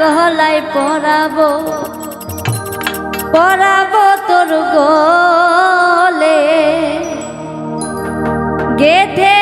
গহলায় পরাবো পরাবো তোর গলে। গেথে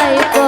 在